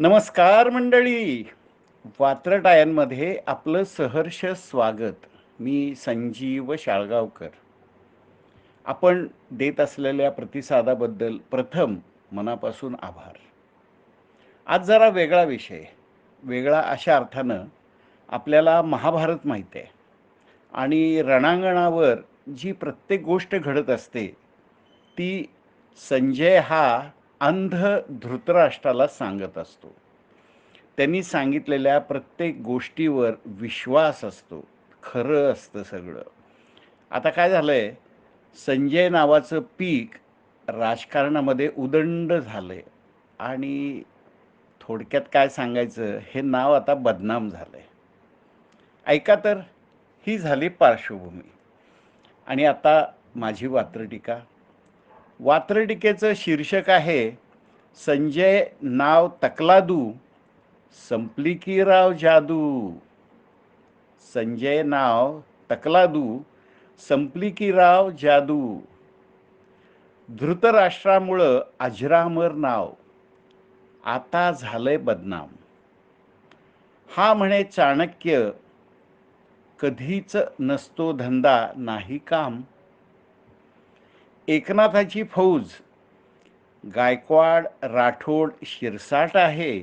नमस्कार मंडळी. वात्रटायांमध्ये आपलं सहर्ष स्वागत. मी संजीव शाळगावकर. आपण देत असलेल्या प्रतिसादाबद्दल प्रथम मनापासून आभार. आज जरा वेगळा विषय. वेगळा अशा अर्थानं आपल्याला महाभारत माहीत आहे. आणि रणांगणावर जी प्रत्येक गोष्ट घडत असते ती संजय हा अंध धृतराष्ट्राला सांगत असतो. त्यांनी सांगितलेल्या प्रत्येक गोष्टीवर विश्वास असतो. खरं असतं सगळं. आता काय झालं आहे संजय नावाचं पीक राजकारणामध्ये उदंड झालं आहे आणि थोडक्यात काय सांगायचं? हे नाव आता बदनाम झालं आहे ऐका तर ही झाली पार्श्वभूमी. आणि आता माझी वात्रटीका. वात्रटिकेचं शीर्षक आहे संजय नाव तकलादू संपली की राव जादू. संजय नाव तकलादू संपली की राव जादू. धृतराष्ट्रामुळं अजरामर नाव. आता झालंय बदनाम. हा म्हणे चाणक्य कधीच नसतो धंदा नाही काम. एकनाथाची फौज गायकवाड राठोड शिरसाट आहे.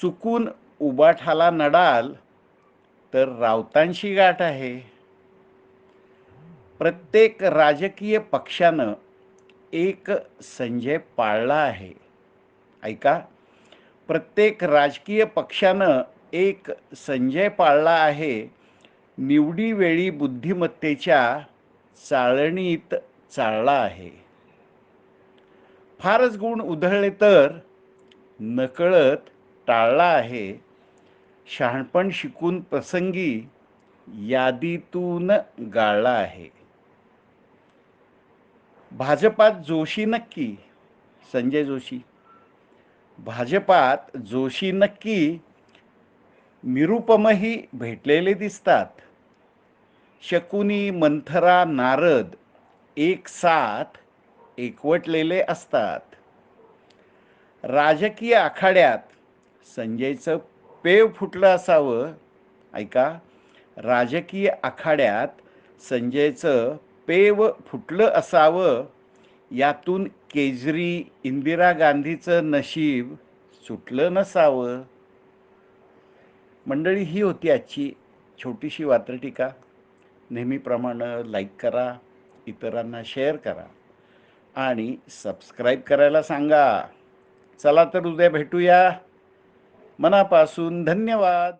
चुकून उबाठाला नडाल तर रावतांशी गाठ आहे. प्रत्येक राजकीय पक्षानं एक संजय पाळला आहे. ऐका प्रत्येक राजकीय पक्षानं एक संजय पाळला आहे. निवडीवेळी बुद्धिमत्तेच्या चाळणीत चालला आहे. फारच गुण उधळले तर नकळत टाळला आहे. शहाणपण शिकून प्रसंगी यादीतून गाळला आहे. भाजपात जोशी नक्की संजय जोशी. भाजपात जोशी नक्की निरुपमही भेटलेले दिसतात. शकुनी मंथरा नारद एक साथ एकवटलेले असतात. राजकीय आखाड्यात संजयचं पेव फुटलं असावं. ऐका राजकीय आखाड्यात संजयचं पेव फुटलं असावं यातून केजरी इंदिरा गांधीचं नशीब सुटलं नसावं. मंडळी ही होती आजची छोटीशी वात्रटिका. नेहमीप्रमाणे लाईक करा इतरांना शेअर करा आणि सबस्क्राईब करायला सांगा. चला तर उद्या भेटूया. मनापासून धन्यवाद.